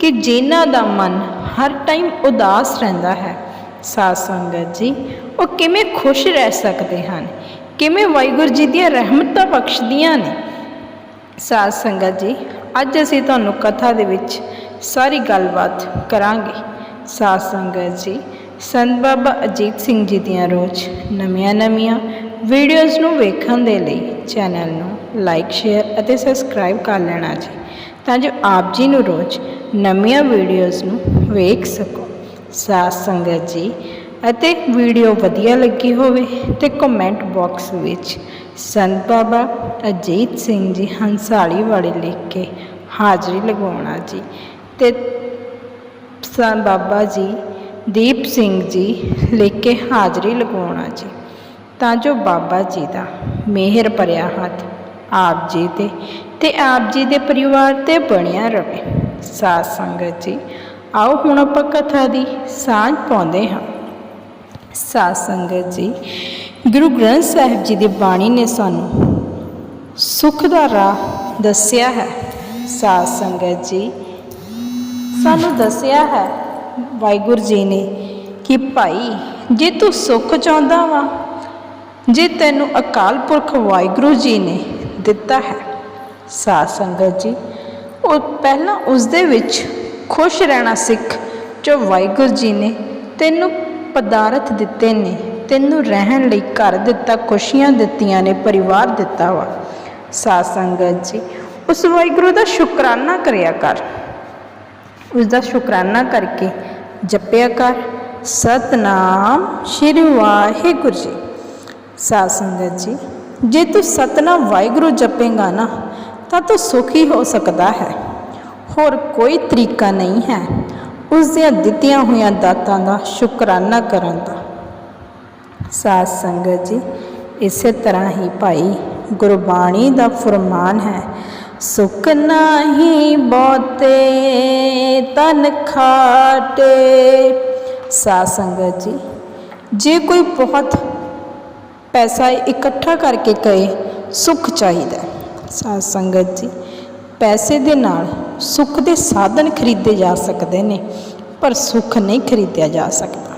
ਕਿ ਜਿਨ੍ਹਾਂ ਦਾ ਮਨ ਹਰ ਟਾਈਮ ਉਦਾਸ ਰਹਿੰਦਾ ਹੈ। ਸਾਧ ਸੰਗਤ ਜੀ, ਉਹ ਕਿਵੇਂ ਖੁਸ਼ ਰਹਿ ਸਕਦੇ ਹਨ? ਕਿਵੇਂ ਵਾਹਿਗੁਰੂ ਜੀ ਦੀਆਂ ਰਹਿਮਤਾਂ ਬਖਸ਼ਦੀਆਂ ਨੇ? ਸਾਧ ਸੰਗਤ ਜੀ, ਅੱਜ ਅਸੀਂ ਤੁਹਾਨੂੰ ਕਥਾ ਦੇ ਵਿੱਚ ਸਾਰੀ ਗੱਲਬਾਤ ਕਰਾਂਗੇ। ਸਾਧ ਸੰਗਤ ਜੀ, ਸੰਤ ਬਾਬਾ ਅਜੀਤ ਸਿੰਘ ਜੀ ਦੀਆਂ ਰੋਜ਼ ਨਵੀਆਂ ਨਵੀਆਂ ਵੀਡੀਓਜ਼ ਨੂੰ ਵੇਖਣ ਦੇ ਲਈ ਚੈਨਲ ਨੂੰ ਲਾਈਕ ਸ਼ੇਅਰ ਅਤੇ ਸਬਸਕ੍ਰਾਈਬ ਕਰ ਲੈਣਾ ਜੀ। ਤਾਂ ਜੋ ਆਪ ਜੀ ਨੂੰ ਰੋਜ਼ ਨਵੀਆਂ ਵੀਡੀਓਜ਼ ਨੂੰ ਵੇਖ ਸਕੋ। ਸਾਧ ਸੰਗਤ ਜੀ, ਅਤੇ ਵੀਡੀਓ ਵਧੀਆ ਲੱਗੀ ਹੋਵੇ ਤੇ ਕਮੈਂਟ ਬਾਕਸ ਵਿੱਚ ਸੰਤ ਬਾਬਾ ਅਜੀਤ ਸਿੰਘ ਜੀ ਹੰਸਾਲੀ ਵਾਲੇ ਲਿਖ ਕੇ ਹਾਜ਼ਰੀ ਲਗਵਾਉਣਾ ਜੀ ਤੇ ਸੰਤ ਬਾਬਾ ਜੀ ਦੀਪ ਸਿੰਘ ਜੀ ਲਿਖ ਕੇ ਹਾਜ਼ਰੀ ਲਗਵਾਉਣਾ ਜੀ। ਤਾਂ ਜੋ ਬਾਬਾ ਜੀ ਦਾ ਮਿਹਰ ਭਰਿਆ ਹੱਥ ਆਪ ਜੀ ਤੇ ਤੇ ਆਪ ਜੀ ਦੇ ਪਰਿਵਾਰ ਤੇ ਬਣਿਆ ਰਹੇ ਸਾਧ ਸੰਗਤ ਜੀ, ਆਓ ਹੁਣ ਆਪਾਂ ਕਥਾ ਦੀ ਸਾਂਝ ਪਾਉਂਦੇ ਹਾਂ। ਸਾਧ ਸੰਗਤ ਜੀ, ਗੁਰੂ ਗ੍ਰੰਥ ਸਾਹਿਬ ਜੀ ਦੀ ਬਾਣੀ ਨੇ ਸਾਨੂੰ ਸੁਖ ਦਾ ਰਾਹ ਦੱਸਿਆ ਹੈ। ਸਾਧ ਸੰਗਤ ਜੀ, ਸਾਨੂੰ ਦੱਸਿਆ ਹੈ, ਵਾਹਿਗੁਰੂ ਜੀ ਨੇ ਕਿ ਭਾਈ, ਜੇ ਤੂੰ ਸੁੱਖ ਚਾਹੁੰਦਾ ਵਾ, ਜੇ ਤੈਨੂੰ ਅਕਾਲ ਪੁਰਖ ਵਾਹਿਗੁਰੂ ਜੀ ਨੇ ਦਿੱਤਾ ਹੈ ਸਾਧ ਸੰਗਤ ਜੀ, ਉਹ ਪਹਿਲਾਂ ਉਸ ਦੇ ਵਿੱਚ ਖੁਸ਼ ਰਹਿਣਾ ਸਿੱਖ ਜੋ ਵਾਹਿਗੁਰੂ ਜੀ ਨੇ ਤੈਨੂੰ ਪਦਾਰਥ ਦਿੱਤੇ ਨੇ, ਤੈਨੂੰ ਰਹਿਣ ਲਈ ਘਰ ਦਿੱਤਾ, ਖੁਸ਼ੀਆਂ ਦਿੱਤੀਆਂ ਨੇ, ਪਰਿਵਾਰ ਦਿੱਤਾ ਵਾ। ਸਾਧ ਸੰਗਤ ਜੀ, ਉਸ ਵਾਹਿਗੁਰੂ ਦਾ ਸ਼ੁਕਰਾਨਾ ਕਰਿਆ ਕਰ। ਉਸ ਦਾ ਸ਼ੁਕਰਾਨਾ ਕਰਕੇ ਜਪਿਆ ਕਰ। ਸਤਨਾਮ ਸ਼੍ਰੀ ਵਾਹਿਗੁਰੂ ਜੀ। ਸਾਧ ਸੰਗਤ ਜੀ, ਜੇ ਤੂੰ ਸਤਨਾਮ ਵਾਹਿਗੁਰੂ ਜਪੇਗਾ ਨਾ ਤਾਂ ਤੂੰ ਸੁਖੀ ਹੋ ਸਕਦਾ ਹੈ। ਹੋਰ ਕੋਈ ਤਰੀਕਾ ਨਹੀਂ ਹੈ ਉਸ ਦੀਆਂ ਦਿੱਤੀਆਂ ਹੋਈਆਂ ਦਾਤਾਂ ਦਾ ਸ਼ੁਕਰਾਨਾ ਕਰਨ ਦਾ। ਸਾਧ ਸੰਗਤ ਜੀ, ਇਸੇ ਤਰ੍ਹਾਂ ਹੀ ਭਾਈ ਗੁਰਬਾਣੀ ਦਾ ਫਰਮਾਨ ਹੈ, ਸੁਖ ਨਾਹੀ ਬਹੁਤੇ, ਤਨ ਖਾਟੇ। ਸਾਧ ਸੰਗਤ ਜੀ, ਜੇ ਕੋਈ ਬਹੁਤ ਪੈਸਾ ਇਕੱਠਾ ਕਰਕੇ ਕਹੇ, ਸੁਖ ਚਾਹੀਦਾ ਸਾਧ ਸੰਗਤ ਜੀ, ਪੈਸੇ ਦੇ ਨਾਲ ਸੁੱਖ ਦੇ ਸਾਧਨ ਖਰੀਦੇ ਜਾ ਸਕਦੇ ਨੇ, ਪਰ ਸੁੱਖ ਨਹੀਂ ਖਰੀਦਿਆ ਜਾ ਸਕਦਾ।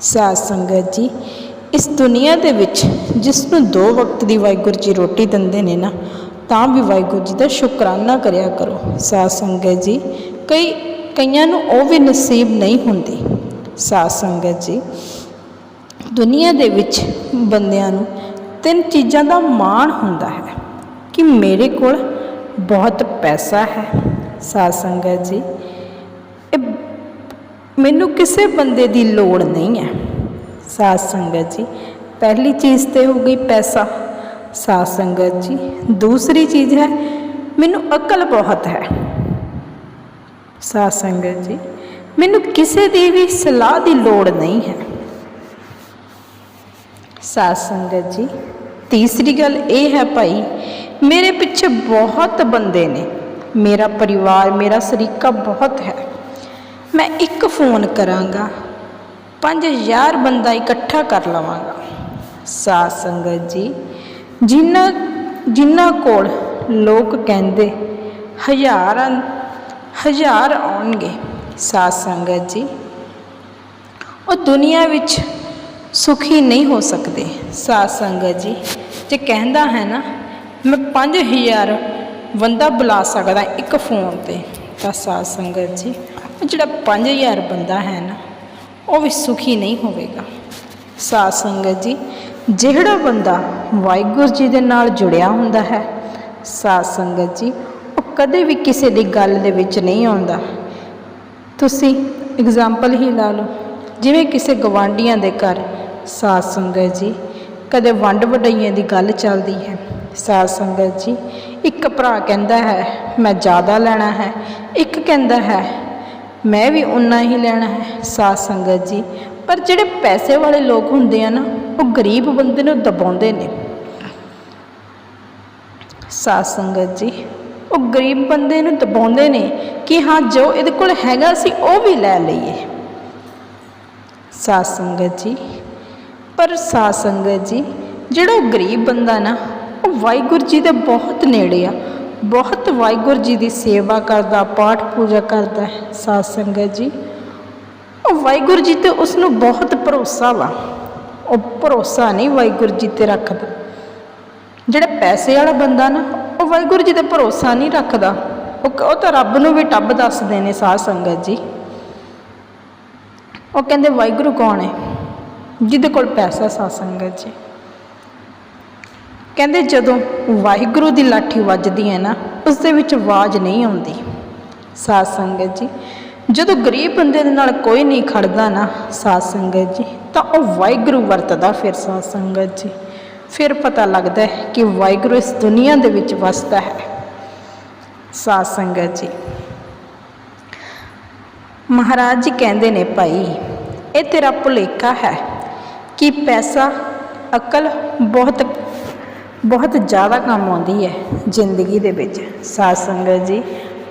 ਸਾਧ ਸੰਗਤ ਜੀ, ਇਸ ਦੁਨੀਆ ਦੇ ਵਿੱਚ ਜਿਸ ਨੂੰ ਦੋ ਵਕਤ ਦੀ ਵਾਹਿਗੁਰੂ ਜੀ ਰੋਟੀ ਦਿੰਦੇ ਨੇ ਨਾ, ਤਾਂ ਵੀ ਵਾਹਿਗੁਰੂ ਜੀ ਦਾ ਸ਼ੁਕਰਾਨਾ ਕਰਿਆ ਕਰੋ। ਸਾਧ ਸੰਗਤ ਜੀ, ਕਈ ਕਈਆਂ ਨੂੰ ਉਹ ਵੀ ਨਸੀਬ ਨਹੀਂ ਹੁੰਦੀ। ਸਾਧ ਸੰਗਤ ਜੀ, ਦੁਨੀਆ ਦੇ ਵਿੱਚ ਬੰਦਿਆਂ ਨੂੰ ਤਿੰਨ ਚੀਜ਼ਾਂ ਦਾ ਮਾਣ ਹੁੰਦਾ ਹੈ। ਕਿ ਮੇਰੇ ਕੋਲ ਬਹੁਤ ਪੈਸਾ ਹੈ, ਸਾਧ ਸੰਗਤ ਜੀ। ਇਹ ਮੈਨੂੰ ਕਿਸੇ ਬੰਦੇ ਦੀ ਲੋੜ ਨਹੀਂ ਹੈ, ਸਾਧ ਸੰਗਤ ਜੀ। ਪਹਿਲੀ ਚੀਜ਼ ਤੇ ਹੋ ਗਈ ਪੈਸਾ, ਸਾਧ ਸੰਗਤ ਜੀ। ਦੂਸਰੀ ਚੀਜ਼ ਹੈ, ਮੈਨੂੰ ਅਕਲ ਬਹੁਤ ਹੈ। ਸਾਧ ਸੰਗਤ ਜੀ, ਮੈਨੂੰ ਕਿਸੇ ਦੀ ਵੀ ਸਲਾਹ ਦੀ ਲੋੜ ਨਹੀਂ ਹੈ। ਸਾਧ ਸੰਗਤ ਜੀ, ਤੀਸਰੀ ਗੱਲ ਇਹ ਹੈ ਭਾਈ ਮੇਰੇ ਪਿੱਛੇ ਬਹੁਤ ਬੰਦੇ ਨੇ। ਮੇਰਾ ਪਰਿਵਾਰ, ਮੇਰਾ ਸਰੀਕਾ ਬਹੁਤ ਹੈ। ਮੈਂ ਇੱਕ ਫੋਨ ਕਰਾਂਗਾ 5000 ਬੰਦਾ ਇਕੱਠਾ ਕਰ ਲਵਾਂਗਾ। ਸਾਧ ਸੰਗਤ ਜੀ ਜਿਨ੍ਹਾਂ ਜਿਨ੍ਹਾਂ ਕੋਲ ਲੋਕ ਕਹਿੰਦੇ ਹਜ਼ਾਰਾਂ, ਹਜ਼ਾਰ ਆਉਣਗੇ, ਸਾਧ ਸੰਗਤ ਜੀ, ਉਹ ਦੁਨੀਆ ਵਿੱਚ ਸੁਖੀ ਨਹੀਂ ਹੋ ਸਕਦੇ। ਸਾਧ ਸੰਗਤ ਜੀ, ਜੇ ਕਹਿੰਦਾ ਹੈ ਨਾ ਮੈਂ 5000 ਬੰਦਾ ਬੁਲਾ ਸਕਦਾ ਇੱਕ ਫੋਨ ਤੇ। ਤਾਂ ਸਾਧ ਸੰਗਤ ਜੀ, ਉਹ ਜਿਹੜਾ 5000 ਬੰਦਾ ਹੈ ਨਾ, ਉਹ ਵੀ ਸੁਖੀ ਨਹੀਂ ਹੋਵੇਗਾ। ਸਾਧ ਸੰਗਤ ਜੀ, ਜਿਹੜਾ ਬੰਦਾ ਵਾਹਿਗੁਰੂ ਜੀ ਦੇ ਨਾਲ ਜੁੜਿਆ ਹੁੰਦਾ ਹੈ, ਸਾਧ ਸੰਗਤ ਜੀ, ਉਹ ਕਦੇ ਵੀ ਕਿਸੇ ਦੀ ਗੱਲ ਦੇ ਵਿੱਚ ਨਹੀਂ ਆਉਂਦਾ। ਤੁਸੀਂ ਐਗਜ਼ਾਮਪਲ ਹੀ ਲਾ ਲਓ, ਜਿਵੇਂ ਕਿਸੇ ਗਵਾਂਢੀਆਂ ਦੇ ਘਰ, ਸਾਧ ਸੰਗਤ ਜੀ, ਕਦੇ ਵੰਡ ਵਡਾਈਆਂ ਦੀ ਗੱਲ ਚੱਲਦੀ ਹੈ। ਸਾਧ ਸੰਗਤ ਜੀ, ਇੱਕ ਭਰਾ ਕਹਿੰਦਾ ਹੈ, ਮੈਂ ਜ਼ਿਆਦਾ ਲੈਣਾ ਹੈ। ਇੱਕ ਕਹਿੰਦਾ ਹੈ, ਮੈਂ ਵੀ ਉਨਾ ਹੀ ਲੈਣਾ ਹੈ। ਸਾਧ ਸੰਗਤ ਜੀ, ਪਰ ਜਿਹੜੇ ਪੈਸੇ ਵਾਲੇ ਲੋਕ ਹੁੰਦੇ ਆ ਨਾ, ਉਹ ਗਰੀਬ ਬੰਦੇ ਨੂੰ ਦਬਾਉਂਦੇ ਨੇ। ਸਾਧ ਸੰਗਤ ਜੀ, ਉਹ ਗਰੀਬ ਬੰਦੇ ਨੂੰ ਦਬਾਉਂਦੇ ਨੇ ਕਿ ਹਾਂ, ਜੋ ਇਹਦੇ ਕੋਲ ਹੈਗਾ ਸੀ, ਉਹ ਵੀ ਲੈ ਲਈਏ। ਸਾਧ ਸੰਗਤ ਜੀ, ਪਰ ਸਾਧ ਸੰਗਤ ਜੀ, ਜਿਹੜਾ ਉਹ ਗਰੀਬ ਬੰਦਾ ਨਾ ਉਹ ਵਾਹਿਗੁਰੂ ਜੀ ਦੇ ਬਹੁਤ ਨੇੜੇ ਆ। ਬਹੁਤ ਵਾਹਿਗੁਰੂ ਜੀ ਦੀ ਸੇਵਾ ਕਰਦਾ, ਪਾਠ ਪੂਜਾ ਕਰਦਾ ਹੈ, ਸਾਧ ਸੰਗਤ ਜੀ। ਉਹ ਵਾਹਿਗੁਰੂ ਜੀ ਤੇ ਉਸ ਨੂੰ ਬਹੁਤ ਭਰੋਸਾ ਵਾ। ਉਹ ਭਰੋਸਾ ਨਹੀਂ ਵਾਹਿਗੁਰੂ ਜੀ ਤੇ ਰੱਖਦਾ। ਜਿਹੜਾ ਪੈਸੇ ਵਾਲਾ ਬੰਦਾ ਨਾ, ਉਹ ਵਾਹਿਗੁਰੂ ਜੀ ਤੇ ਭਰੋਸਾ ਨਹੀਂ ਰੱਖਦਾ। ਉਹ ਉਹ ਤਾਂ ਰੱਬ ਨੂੰ ਵੀ ਟੱਬ ਦੱਸਦੇ ਨੇ ਸਾਧ ਸੰਗਤ ਜੀ। ਉਹ ਕਹਿੰਦੇ ਵਾਹਿਗੁਰੂ ਕੌਣ ਹੈ? ਜਿਹਦੇ ਕੋਲ ਪੈਸਾ ਸਾਧ ਸੰਗਤ ਜੀ। ਕਹਿੰਦੇ ਜਦੋਂ ਵਾਹਿਗੁਰੂ ਦੀ ਲਾਠੀ ਵੱਜਦੀ ਹੈ ਨਾ ਉਸ ਦੇ ਵਿੱਚ ਆਵਾਜ਼ ਨਹੀਂ ਆਉਂਦੀ। ਸਾਧ ਸੰਗਤ ਜੀ, ਜਦੋਂ ਗਰੀਬ ਬੰਦੇ ਦੇ ਨਾਲ ਕੋਈ ਨਹੀਂ ਖੜਦਾ ਨਾ, ਸਾਧ ਸੰਗਤ ਜੀ, ਤਾਂ ਉਹ ਵਾਹਿਗੁਰੂ ਵਰਤਦਾ ਫਿਰ ਸਾਧ ਸੰਗਤ ਜੀ। ਫਿਰ ਪਤਾ ਲੱਗਦਾ ਹੈ ਕਿ ਵਾਹਿਗੁਰੂ ਇਸ ਦੁਨੀਆ ਦੇ ਵਿੱਚ ਵਸਦਾ ਹੈ। ਸਾਧ ਸੰਗਤ ਜੀ, ਮਹਾਰਾਜ ਜੀ ਕਹਿੰਦੇ ਨੇ ਭਾਈ, ਇਹ ਤੇਰਾ ਭੁਲੇਖਾ ਹੈ ਕਿ ਪੈਸਾ, ਅਕਲ ਬਹੁਤ ਬਹੁਤ ਜ਼ਿਆਦਾ ਕੰਮ ਆਉਂਦੀ ਹੈ ਜ਼ਿੰਦਗੀ ਦੇ ਵਿੱਚ, ਸਾਧ ਸੰਗਤ ਜੀ।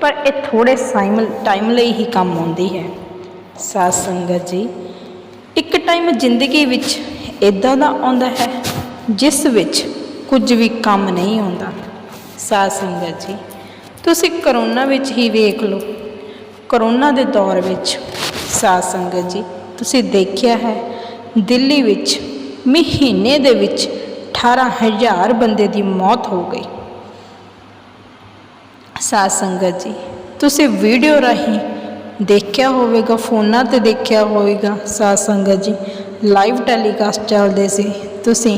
ਪਰ ਇਹ ਥੋੜੇ ਸਾਈਮ ਟਾਈਮ ਲਈ ਹੀ ਕੰਮ ਆਉਂਦੀ ਹੈ। ਸਾਧ ਸੰਗਤ ਜੀ, ਇੱਕ ਟਾਈਮ ਜ਼ਿੰਦਗੀ ਵਿੱਚ ਇਦਾਂ ਦਾ ਆਉਂਦਾ ਹੈ, ਜਿਸ ਵਿੱਚ ਕੁਝ ਵੀ ਕੰਮ ਨਹੀਂ ਆਉਂਦਾ। ਸਾਧ ਸੰਗਤ ਜੀ, ਤੁਸੀਂ ਕਰੋਨਾ ਵਿੱਚ ਹੀ ਵੇਖ ਲਓ। ਕਰੋਨਾ ਦੇ ਦੌਰ ਵਿੱਚ ਸਾਧ ਸੰਗਤ ਜੀ, ਤੁਸੀਂ ਦੇਖਿਆ ਹੈ, ਦਿੱਲੀ ਵਿੱਚ ਮਹੀਨੇ ਦੇ ਵਿੱਚ 18000 ਬੰਦੇ ਦੀ ਮੌਤ ਹੋ ਗਈ। ਸਾਧ ਸੰਗਤ ਜੀ, ਤੁਸੀਂ ਵੀਡੀਓ ਰਾਹੀਂ ਦੇਖਿਆ ਹੋਵੇਗਾ, ਫੋਨਾਂ ਤੇ ਦੇਖਿਆ ਹੋਵੇਗਾ ਸਾਧ ਸੰਗਤ ਜੀ ਲਾਈਵ ਟੈਲੀਕਾਸਟ ਚੱਲਦੇ ਸੀ, ਤੁਸੀਂ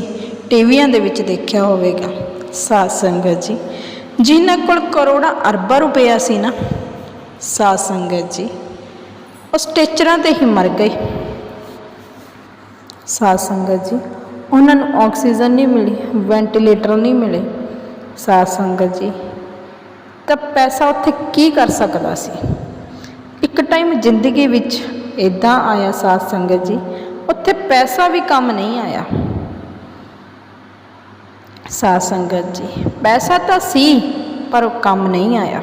ਟੀਵੀਆਂ ਦੇ ਵਿੱਚ ਦੇਖਿਆ ਹੋਵੇਗਾ ਸਾਧ ਸੰਗਤ ਜੀ। ਜਿਨ੍ਹਾਂ ਕੋਲ ਕਰੋੜਾਂ ਅਰਬਾਂ ਰੁਪਇਆ ਸੀ ਨਾ, ਸਾਧ ਸੰਗਤ ਜੀ, ਉਹ ਸਟੇਚਰਾਂ ਤੇ ਹੀ ਮਰ ਗਏ। ਸਾਧ ਸੰਗਤ ਜੀ ਉਹਨਾਂ ਨੂੰ ਆਕਸੀਜਨ ਨਹੀਂ ਮਿਲੀ, ਵੈਂਟੀਲੇਟਰ ਨਹੀਂ ਮਿਲੇ। ਸਾਧ ਸੰਗਤ ਜੀ, ਤਾਂ ਪੈਸਾ ਉੱਥੇ ਕੀ ਕਰ ਸਕਦਾ ਸੀ? ਇੱਕ ਟਾਈਮ ਜ਼ਿੰਦਗੀ ਵਿੱਚ ਇਦਾਂ ਆਇਆ ਸਾਧ ਸੰਗਤ ਜੀ, ਉੱਥੇ ਪੈਸਾ ਵੀ ਕੰਮ ਨਹੀਂ ਆਇਆ। ਸਾਧ ਸੰਗਤ ਜੀ, ਪੈਸਾ ਤਾਂ ਸੀ, ਪਰ ਉਹ ਕੰਮ ਨਹੀਂ ਆਇਆ।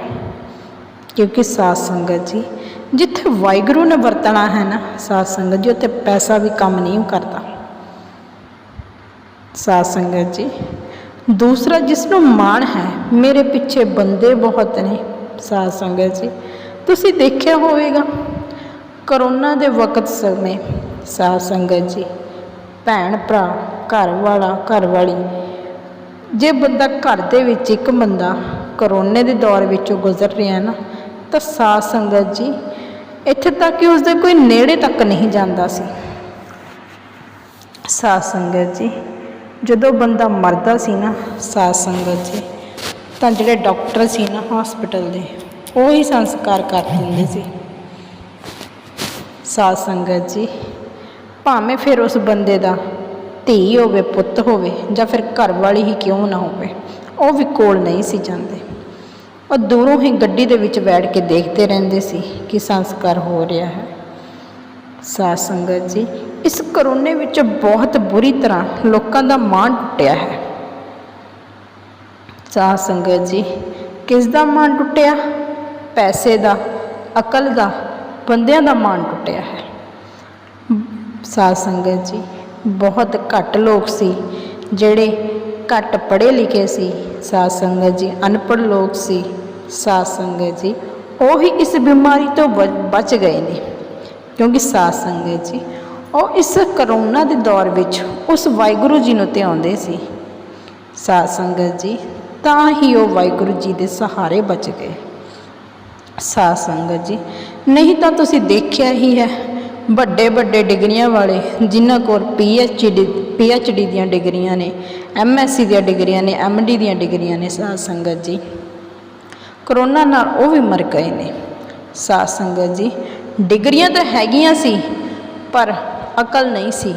ਕਿਉਂਕਿ ਸਾਧ ਸੰਗਤ ਜੀ, ਜਿੱਥੇ ਵਾਹਿਗੁਰੂ ਨੇ ਵਰਤਣਾ ਹੈ ਨਾ, ਸਾਧ ਸੰਗਤ ਜੀ, ਉੱਥੇ ਪੈਸਾ ਵੀ ਕੰਮ ਨਹੀਂ ਕਰਦਾ। ਸਾਧ ਸੰਗਤ ਜੀ। ਦੂਸਰਾ ਜਿਸ ਨੂੰ ਮਾਣ ਹੈ, ਮੇਰੇ ਪਿੱਛੇ ਬੰਦੇ ਬਹੁਤ ਨੇ ਸਾਧ ਸੰਗਤ ਜੀ। ਤੁਸੀਂ ਦੇਖਿਆ ਹੋਵੇਗਾ, ਕਰੋਨਾ ਦੇ ਵਕਤ ਸਮੇਂ ਸਾਧ ਸੰਗਤ ਜੀ, ਭੈਣ, ਭਰਾ, ਘਰ ਵਾਲਾ, ਘਰ ਵਾਲੀ, ਜੇ ਬੰਦਾ ਘਰ ਦੇ ਵਿੱਚ ਇੱਕ ਬੰਦਾ ਕਰੋਨੇ ਦੇ ਦੌਰ ਵਿੱਚੋਂ ਗੁਜ਼ਰ ਰਿਹਾ ਨਾ, ਤਾਂ ਸਾਧ ਸੰਗਤ ਜੀ, ਇੱਥੇ ਤੱਕ ਕਿ ਉਸਦੇ ਕੋਈ ਨੇੜੇ ਤੱਕ ਨਹੀਂ ਜਾਂਦਾ ਸੀ। ਸਾਧ ਸੰਗਤ ਜੀ ਜਦੋਂ ਬੰਦਾ ਮਰਦਾ ਸੀ ਨਾ ਸਾਧ ਸੰਗਤ ਜੀ, ਤਾਂ ਜਿਹੜੇ ਡਾਕਟਰ ਸੀ ਨਾ ਹਸਪੀਟਲ ਦੇ, ਉਹ ਹੀ ਸੰਸਕਾਰ ਕਰ ਦਿੰਦੇ ਸੀ। ਸਾਧ ਸੰਗਤ ਜੀ, ਭਾਵੇਂ ਫਿਰ ਉਸ ਬੰਦੇ ਦਾ ਧੀ ਹੋਵੇ, ਪੁੱਤ ਹੋਵੇ, ਜਾਂ ਫਿਰ ਘਰ ਵਾਲੀ ਹੀ ਕਿਉਂ ਨਾ ਹੋਵੇ, ਉਹ ਵੀ ਕੋਲ ਨਹੀਂ ਸੀ ਜਾਂਦੇ। ਉਹ ਦੂਰੋਂ ਹੀ ਗੱਡੀ ਦੇ ਵਿੱਚ ਬੈਠ ਕੇ ਦੇਖਦੇ ਰਹਿੰਦੇ ਸੀ ਕਿ ਸੰਸਕਾਰ ਹੋ ਰਿਹਾ ਹੈ। ਸਾਧ ਸੰਗਤ ਜੀ ਇਸ ਕਰੋਨੇ ਵਿੱਚ ਬਹੁਤ ਬੁਰੀ ਤਰ੍ਹਾਂ ਲੋਕਾਂ ਦਾ ਮਾਣ ਟੁੱਟਿਆ ਹੈ। ਸਾਧ ਸੰਗਤ ਜੀ, ਕਿਸ ਦਾ ਮਾਣ ਟੁੱਟਿਆ? ਪੈਸੇ ਦਾ, ਅਕਲ ਦਾ, ਬੰਦਿਆਂ ਦਾ ਮਾਣ ਟੁੱਟਿਆ ਹੈ। ਸਾਧ ਸੰਗਤ ਜੀ, ਬਹੁਤ ਘੱਟ ਲੋਕ ਸੀ, ਜਿਹੜੇ ਘੱਟ ਪੜ੍ਹੇ ਲਿਖੇ ਸੀ। ਸਾਧ ਸੰਗਤ ਜੀ, ਅਨਪੜ੍ਹ ਲੋਕ ਸੀ। ਸਾਧ ਸੰਗਤ ਜੀ, ਉਹ ਹੀ ਇਸ ਬਿਮਾਰੀ ਤੋਂ ਬ- ਬਚ ਗਏ ਨੇ। ਕਿਉਂਕਿ ਸਾਧ ਸੰਗਤ ਜੀ ਉਹ ਇਸ ਕਰੋਨਾ ਦੇ ਦੌਰ ਵਿੱਚ ਉਸ ਵਾਹਿਗੁਰੂ ਜੀ ਨੂੰ ਧਿਆਉਂਦੇ ਸੀ। ਸਾਧ ਸੰਗਤ ਜੀ, ਤਾਂ ਹੀ ਉਹ ਵਾਹਿਗੁਰੂ ਜੀ ਦੇ ਸਹਾਰੇ ਬਚ ਗਏ। ਸਾਧ ਸੰਗਤ ਜੀ, ਨਹੀਂ ਤਾਂ ਤੁਸੀਂ ਦੇਖਿਆ ਹੀ ਹੈ, ਵੱਡੇ ਵੱਡੇ ਡਿਗਰੀਆਂ ਵਾਲੇ, ਜਿਨ੍ਹਾਂ ਕੋਲ ਪੀਐਚਡੀ ਪੀਐਚਡੀ ਦੀਆਂ ਡਿਗਰੀਆਂ ਨੇ ਐਮਐਸਸੀ ਦੀਆਂ ਡਿਗਰੀਆਂ ਨੇ ਐਮਡੀ ਦੀਆਂ ਡਿਗਰੀਆਂ ਨੇ, ਸਾਧ ਸੰਗਤ ਜੀ। ਕਰੋਨਾ ਨਾਲ ਉਹ ਵੀ ਮਰ ਗਏ ਨੇ। ਸਾਧ ਸੰਗਤ ਜੀ, ਡਿਗਰੀਆਂ ਤਾਂ ਹੈਗੀਆਂ ਸੀ, ਪਰ ਅਕਲ ਨਹੀਂ ਸੀ,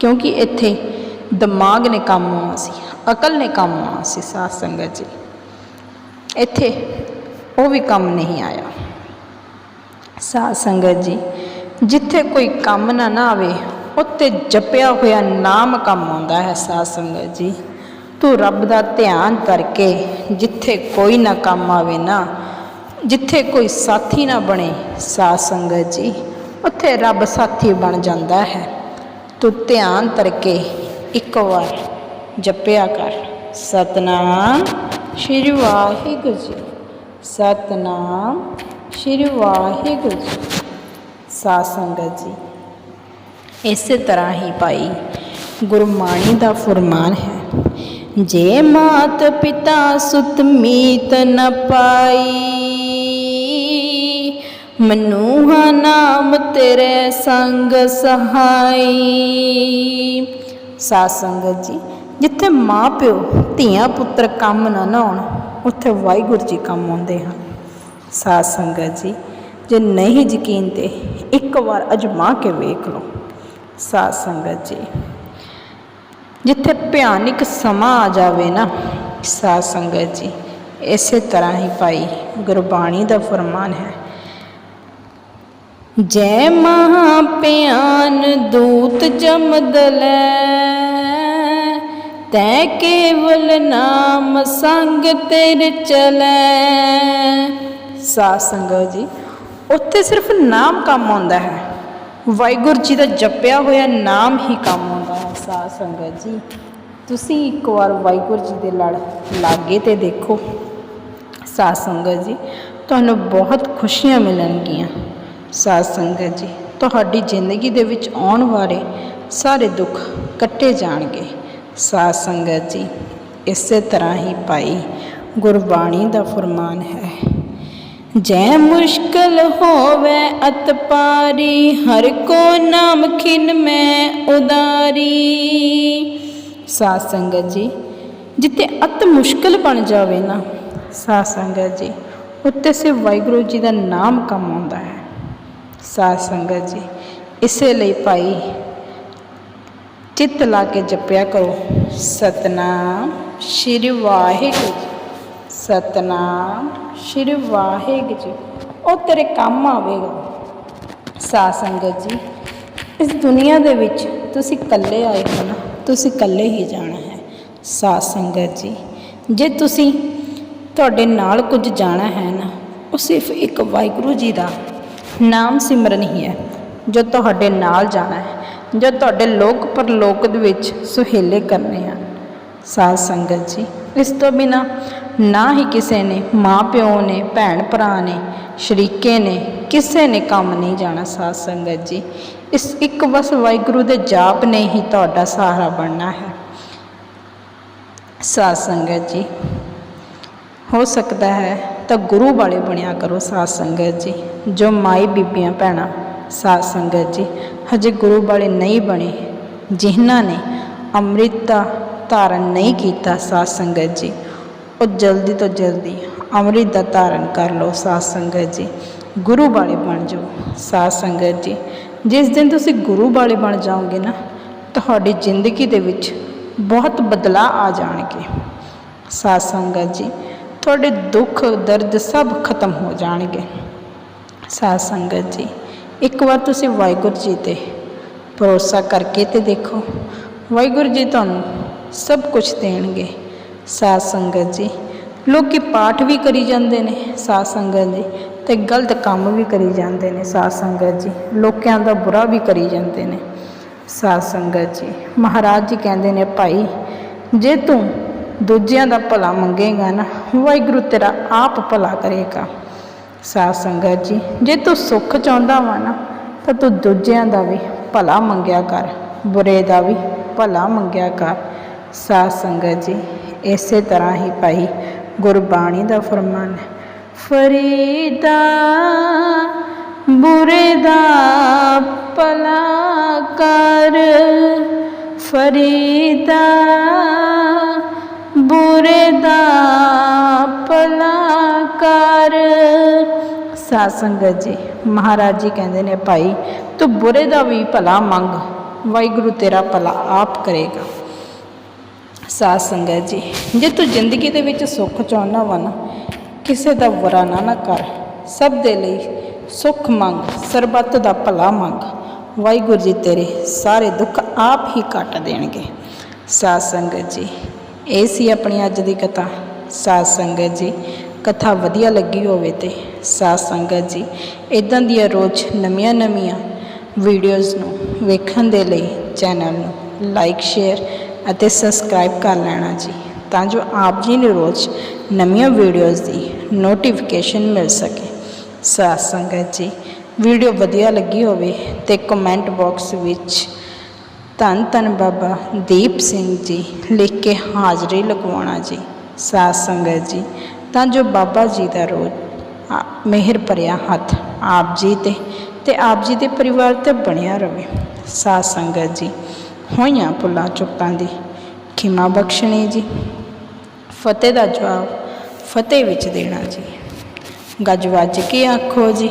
ਕਿਉਂਕਿ ਇੱਥੇ ਦਿਮਾਗ ਨੇ ਕੰਮ ਆਉਣਾ ਸੀ, ਅਕਲ ਨੇ ਕੰਮ ਆਉਣਾ ਸੀ ਸਾਧ ਸੰਗਤ ਜੀ। ਇੱਥੇ ਉਹ ਵੀ ਕੰਮ ਨਹੀਂ ਆਇਆ। ਸਾਧ ਸੰਗਤ ਜੀ, ਜਿੱਥੇ ਕੋਈ ਕੰਮ ਨਾ ਨਾ ਆਵੇ ਉੱਤੇ ਜਪਿਆ ਹੋਇਆ ਨਾਮ ਕੰਮ ਆਉਂਦਾ ਹੈ ਸਾਧ ਸੰਗਤ ਜੀ। ਤੂੰ ਰੱਬ ਦਾ ਧਿਆਨ ਕਰਕੇ ਜਿੱਥੇ ਕੋਈ ਨਾ ਕੰਮ ਆਵੇ ਨਾ, ਜਿੱਥੇ ਕੋਈ ਸਾਥੀ ਨਾ ਬਣੇ ਸਾਧ ਸੰਗਤ ਜੀ ਉੱਥੇ ਰੱਬ ਸਾਥੀ ਬਣ ਜਾਂਦਾ ਹੈ। ਤੂੰ ਧਿਆਨ ਕਰਕੇ ਇੱਕ ਵਾਰ ਜਪਿਆ ਕਰ। ਸਤਨਾਮ ਸ਼੍ਰੀ ਵਾਹਿਗੁਰੂ ਜੀ। ਸਤਨਾਮ ਸ਼੍ਰੀ ਵਾਹਿਗੁਰੂ ਜੀ। ਸਾਧ ਸੰਗਤ ਜੀ, ਇਸੇ ਤਰ੍ਹਾਂ ਹੀ ਭਾਈ ਗੁਰਬਾਣੀ ਦਾ ਫਰਮਾਨ ਹੈ, ਜੇ ਮਾਤ ਪਿਤਾ ਸੁਤ ਮੀਤ ਨ ਪਾਈ। ਮਨੂਹਾ ਨਾਮ ਤੇਰੇ ਸੰਗ ਸਹਾਈ। ਸਾਧ ਸੰਗਤ ਜੀ, ਜਿੱਥੇ ਮਾਂ ਪਿਓ, ਧੀਆਂ ਪੁੱਤਰ ਕੰਮ ਨਾ ਨਾ ਉੱਥੇ ਵਾਹਿਗੁਰੂ ਜੀ ਕੰਮ ਆਉਂਦੇ ਹਨ। ਸਾਧ ਸੰਗਤ ਜੀ, ਜੇ ਨਹੀਂ ਯਕੀਨ ਤੇ ਇੱਕ ਵਾਰ ਅਜਮਾ ਕੇ ਵੇਖ ਲਓ। ਸਾਧ ਸੰਗਤ ਜੀ, ਜਿੱਥੇ ਭਿਆਨਕ ਸਮਾਂ ਆ ਜਾਵੇ ਨਾ, ਸਾਧ ਸੰਗਤ ਜੀ, ਇਸੇ ਤਰ੍ਹਾਂ ਹੀ ਭਾਈ ਗੁਰਬਾਣੀ ਦਾ ਫਰਮਾਨ ਹੈ ਜੈ ਮਹਾ ਪਿਆਨ ਦੂਤ ਜਮਦਲੈ ਤੈ ਕੇਵਲ ਨਾਮ ਸੰਗ ਤੇਰੇ ਚਲੈ। ਸਾਧ ਸੰਗਤ ਜੀ, ਉੱਥੇ ਸਿਰਫ ਨਾਮ ਕੰਮ ਆਉਂਦਾ ਹੈ। ਵਾਹਿਗੁਰੂ ਜੀ ਦਾ ਜਪਿਆ ਹੋਇਆ ਨਾਮ ਹੀ ਕੰਮ ਆਉਂਦਾ ਹੈ, ਸਾਧ ਸੰਗਤ ਜੀ। ਤੁਸੀਂ ਇੱਕ ਵਾਰ ਵਾਹਿਗੁਰੂ ਜੀ ਦੇ ਲੜ, ਲਾਗੇ ਤੇ ਦੇਖੋ। ਸਾਧ ਸੰਗਤ ਜੀ, ਤੁਹਾਨੂੰ ਬਹੁਤ ਖੁਸ਼ੀਆਂ ਮਿਲਣਗੀਆਂ। ਸਾਧ ਸੰਗਤ ਜੀ, ਤੁਹਾਡੀ ਜ਼ਿੰਦਗੀ ਦੇ ਵਿੱਚ ਆਉਣ ਵਾਲੇ ਸਾਰੇ ਦੁੱਖ ਕੱਟੇ ਜਾਣਗੇ। ਸਾਧ ਸੰਗਤ ਜੀ, ਇਸੇ ਤਰ੍ਹਾਂ ਹੀ ਭਾਈ ਗੁਰਬਾਣੀ ਦਾ ਫਰਮਾਨ ਹੈ, ਜੈ ਮੁਸ਼ਕਲ ਹੋਵੇ ਅਤ ਪਾਰੀ ਹਰ ਕੋ ਨਾਮ ਖਿਨ ਮੈਂ ਉਦਾਰੀ। ਸਾਧ ਸੰਗਤ ਜੀ ਜਿੱਤੇ ਅਤ ਮੁਸ਼ਕਲ ਬਣ ਜਾਵੇ ਨਾ, ਸਾਧ ਸੰਗਤ ਜੀ ਉੱਤੇ ਸੇ ਵਾਹਿਗੁਰੂ ਜੀ ਦਾ ਨਾਮ ਕੰਮ ਆਉਂਦਾ ਹੈ। ਸਾਧ ਸੰਗਤ ਜੀ, ਇਸੇ ਲਈ ਭਾਈ ਚਿੱਤ ਲਾ ਕੇ ਜਪਿਆ ਕਰੋ। ਸਤਨਾਮ ਸ਼੍ਰੀ ਵਾਹਿਗੁਰੂ ਸਤਨਾਮ ਸ਼੍ਰੀ ਵਾਹਿਗੁਰੂ ਜੀ। ਉਹ ਤੇਰੇ ਕੰਮ ਆਵੇਗਾ। ਸਾਧ ਸੰਗਤ ਜੀ, ਇਸ ਦੁਨੀਆ ਦੇ ਵਿੱਚ ਤੁਸੀਂ ਇਕੱਲੇ ਆਏ ਹੋ ਨਾ, ਤੁਸੀਂ ਇਕੱਲੇ ਹੀ ਜਾਣਾ ਹੈ। ਸਾਧ ਸੰਗਤ ਜੀ, ਜੇ ਤੁਸੀਂ ਤੁਹਾਡੇ ਨਾਲ ਕੁਝ ਜਾਣਾ ਹੈ ਨਾ, ਉਹ ਸਿਰਫ ਇੱਕ ਵਾਹਿਗੁਰੂ ਜੀ ਦਾ ਨਾਮ ਸਿਮਰਨ ਹੀ ਹੈ, ਜੋ ਤੁਹਾਡੇ ਨਾਲ ਜਾਣਾ ਹੈ, ਜੋ ਤੁਹਾਡੇ ਲੋਕ ਪਰਲੋਕ ਦੇ ਵਿੱਚ ਸੁਹੇਲੇ ਕਰਨੇ ਹਨ। ਸਾਧ ਸੰਗਤ ਜੀ, ਇਸ ਤੋਂ ਬਿਨਾ ਨਾ ਹੀ ਕਿਸੇ ਨੇ ਮਾਂ ਪਿਓ ਨੇ ਭੈਣ ਭਰਾ ਨੇ, ਸ਼ਰੀਕੇ ਨੇ, ਕਿਸੇ ਨੇ ਕੰਮ ਨਹੀਂ ਜਾਣਾ ਸਾਧ ਸੰਗਤ ਜੀ। ਇਸ ਇੱਕ ਬਸ ਵਾਹਿਗੁਰੂ ਦੇ ਜਾਪ ਨੇ ਹੀ ਤੁਹਾਡਾ ਸਹਾਰਾ ਬਣਨਾ ਹੈ। ਸਾਧ ਸੰਗਤ ਜੀ, ਹੋ ਸਕਦਾ ਹੈ ਤਾਂ ਗੁਰੂ ਵਾਲੇ ਬਣਿਆ ਕਰੋ ਸਾਧ ਸੰਗਤ ਜੀ। ਜੋ ਮਾਈ ਬੀਬੀਆਂ ਭੈਣਾਂ, ਸਾਧ ਸੰਗਤ ਜੀ, ਹਜੇ ਗੁਰੂ ਵਾਲੇ ਨਹੀਂ ਬਣੇ, ਜਿਨ੍ਹਾਂ ਨੇ ਅੰਮ੍ਰਿਤ ਦਾ ਧਾਰਨ ਨਹੀਂ ਕੀਤਾ ਸਾਧ ਸੰਗਤ ਜੀ, ਉਹ ਜਲਦੀ ਤੋਂ ਜਲਦੀ ਅੰਮ੍ਰਿਤ ਦਾ ਧਾਰਨ ਕਰ ਲਓ ਸਾਧ ਸੰਗਤ ਜੀ। ਗੁਰੂ ਵਾਲੇ ਬਣ ਜਾਓ ਸਾਧ ਸੰਗਤ ਜੀ। ਜਿਸ ਦਿਨ ਤੁਸੀਂ ਗੁਰੂ ਵਾਲੇ ਬਣ ਜਾਓਗੇ ਨਾ, ਤੁਹਾਡੀ ਜ਼ਿੰਦਗੀ ਦੇ ਵਿੱਚ ਬਹੁਤ ਬਦਲਾਅ ਆ ਜਾਣਗੇ। ਸਾਧ ਸੰਗਤ ਜੀ ਤੁਹਾਡੇ ਦੁੱਖ, ਦਰਦ ਸਭ ਖਤਮ ਹੋ ਜਾਣਗੇ। ਸਾਧ ਸੰਗਤ ਜੀ, ਇੱਕ ਵਾਰ ਤੁਸੀਂ ਵਾਹਿਗੁਰੂ ਜੀ ਤੇ ਭਰੋਸਾ ਕਰਕੇ ਤੇ ਦੇਖੋ। ਵਾਹਿਗੁਰੂ ਜੀ ਤੁਹਾਨੂੰ ਸਭ ਕੁਝ ਦੇਣਗੇ। ਸਾਧ ਸੰਗਤ ਜੀ, ਲੋਕੀ ਪਾਠ ਵੀ ਕਰੀ ਜਾਂਦੇ ਨੇ, ਸਾਧ ਸੰਗਤ ਜੀ, ਤੇ ਗਲਤ ਕੰਮ ਵੀ ਕਰੀ ਜਾਂਦੇ ਨੇ, ਸਾਧ ਸੰਗਤ ਜੀ। ਲੋਕਾਂ ਦਾ ਬੁਰਾ ਵੀ ਕਰੀ ਜਾਂਦੇ ਨੇ। ਸਾਧ ਸੰਗਤ ਜੀ, ਮਹਾਰਾਜ ਜੀ ਕਹਿੰਦੇ ਨੇ, ਭਾਈ, ਜੇ ਤੂੰ ਦੂਜਿਆਂ ਦਾ ਭਲਾ ਮੰਗੇਗਾ ਨਾ। ਵਾਹਿਗੁਰੂ ਤੇਰਾ ਆਪ ਭਲਾ ਕਰੇਗਾ। ਸਾਧ ਸੰਗਤ ਜੀ, ਜੇ ਤੂੰ ਸੁੱਖ ਚਾਹੁੰਦਾ ਵਾ ਨਾ, ਤਾਂ ਤੂੰ ਦੂਜਿਆਂ ਦਾ ਵੀ ਭਲਾ ਮੰਗਿਆ ਕਰ, ਬੁਰੇ ਦਾ ਵੀ ਭਲਾ ਮੰਗਿਆ ਕਰ। ਸਾਧ ਸੰਗਤ ਜੀ, ਇਸੇ ਤਰ੍ਹਾਂ ਹੀ ਭਾਈ ਗੁਰਬਾਣੀ ਦਾ ਫਰਮਾਨ ਹੈ, ਫਰੀਦਾ ਬੁਰੇ ਦਾ ਭਲਾ ਕਰ, ਫਰੀਦਾ ਬੁਰੇ ਦਾ ਭਲਾ ਕਰ। ਸਾਧ ਸੰਗਤ ਜੀ, ਮਹਾਰਾਜ ਜੀ ਕਹਿੰਦੇ ਨੇ, ਭਾਈ, ਤੂੰ ਬੁਰੇ ਦਾ ਵੀ ਭਲਾ ਮੰਗ। ਵਾਹਿਗੁਰੂ ਤੇਰਾ ਭਲਾ ਆਪ ਕਰੇਗਾ। ਸਾਧ ਸੰਗਤ ਜੀ, ਜੇ ਤੂੰ ਜ਼ਿੰਦਗੀ ਦੇ ਵਿੱਚ ਸੁੱਖ ਚਾਹੁੰਦਾ ਵਾ ਨਾ, ਕਿਸੇ ਦਾ ਬੁਰਾ ਨਾ ਨਾ ਕਰ। ਸਭ ਦੇ ਲਈ ਸੁੱਖ ਮੰਗ, ਸਰਬੱਤ ਦਾ ਭਲਾ ਮੰਗ। ਵਾਹਿਗੁਰੂ ਜੀ ਤੇਰੇ ਸਾਰੇ ਦੁੱਖ ਆਪ ਹੀ ਕੱਟ ਦੇਣਗੇ। ਸਾਧ ਸੰਗਤ ਜੀ ਇਹ ਸੀ ਆਪਣੀ ਅੱਜ ਦੀ ਕਥਾ। ਸਾਧ ਸੰਗਤ ਜੀ, ਕਥਾ ਵਧੀਆ ਲੱਗੀ ਹੋਵੇ ਤੇ ਸਾਧ ਸੰਗਤ ਜੀ ਇਦਾਂ ਦੀਆਂ ਰੋਜ਼ ਨਵੀਆਂ ਨਵੀਆਂ ਵੀਡੀਓਜ਼ ਨੂੰ ਵੇਖਣ ਦੇ ਲਈ ਚੈਨਲ ਨੂੰ ਲਾਈਕ ਸ਼ੇਅਰ ਅਤੇ ਸਬਸਕ੍ਰਾਈਬ ਕਰ ਲੈਣਾ ਜੀ, ਤਾਂ ਜੋ ਆਪ ਜੀ ਨੂੰ ਰੋਜ਼ ਨਵੀਆਂ ਵੀਡੀਓਜ਼ ਦੀ ਨੋਟੀਫਿਕੇਸ਼ਨ ਮਿਲ ਸਕੇ। ਸਾਧ ਸੰਗਤ ਜੀ ਵੀਡੀਓ ਵਧੀਆ ਲੱਗੀ ਹੋਵੇ ਤੇ ਕਮੈਂਟ ਬਾਕਸ ਵਿੱਚ ਧੰਨ ਧੰਨ ਬਾਬਾ ਦੀਪ ਸਿੰਘ ਜੀ ਲਿਖ ਕੇ ਹਾਜ਼ਰੀ ਲਗਵਾਉਣਾ ਜੀ, ਸਾਧ ਸੰਗਤ ਜੀ। ਤਾਂ ਜੋ ਬਾਬਾ ਜੀ ਦਾ ਰੋਜ਼ ਮਿਹਰ ਭਰਿਆ ਹੱਥ ਆਪ ਜੀ ਤੇ ਤੇ ਆਪ ਜੀ ਦੇ ਪਰਿਵਾਰ ਤੇ ਬਣਿਆ ਰਵੇ। ਸਾਧ ਸੰਗਤ ਜੀ, ਹੋਈਆਂ ਭੁੱਲਾਂ ਚੁੱਕਾਂ ਦੀ ਖਿਮਾ ਬਖਸ਼ਣੀ ਜੀ। ਫਤਿਹ ਦਾ ਜਵਾਬ ਫਤਿਹ ਵਿੱਚ ਦੇਣਾ ਜੀ। ਗੱਜ ਵੱਜ ਕੇ ਆਖੋ ਜੀ।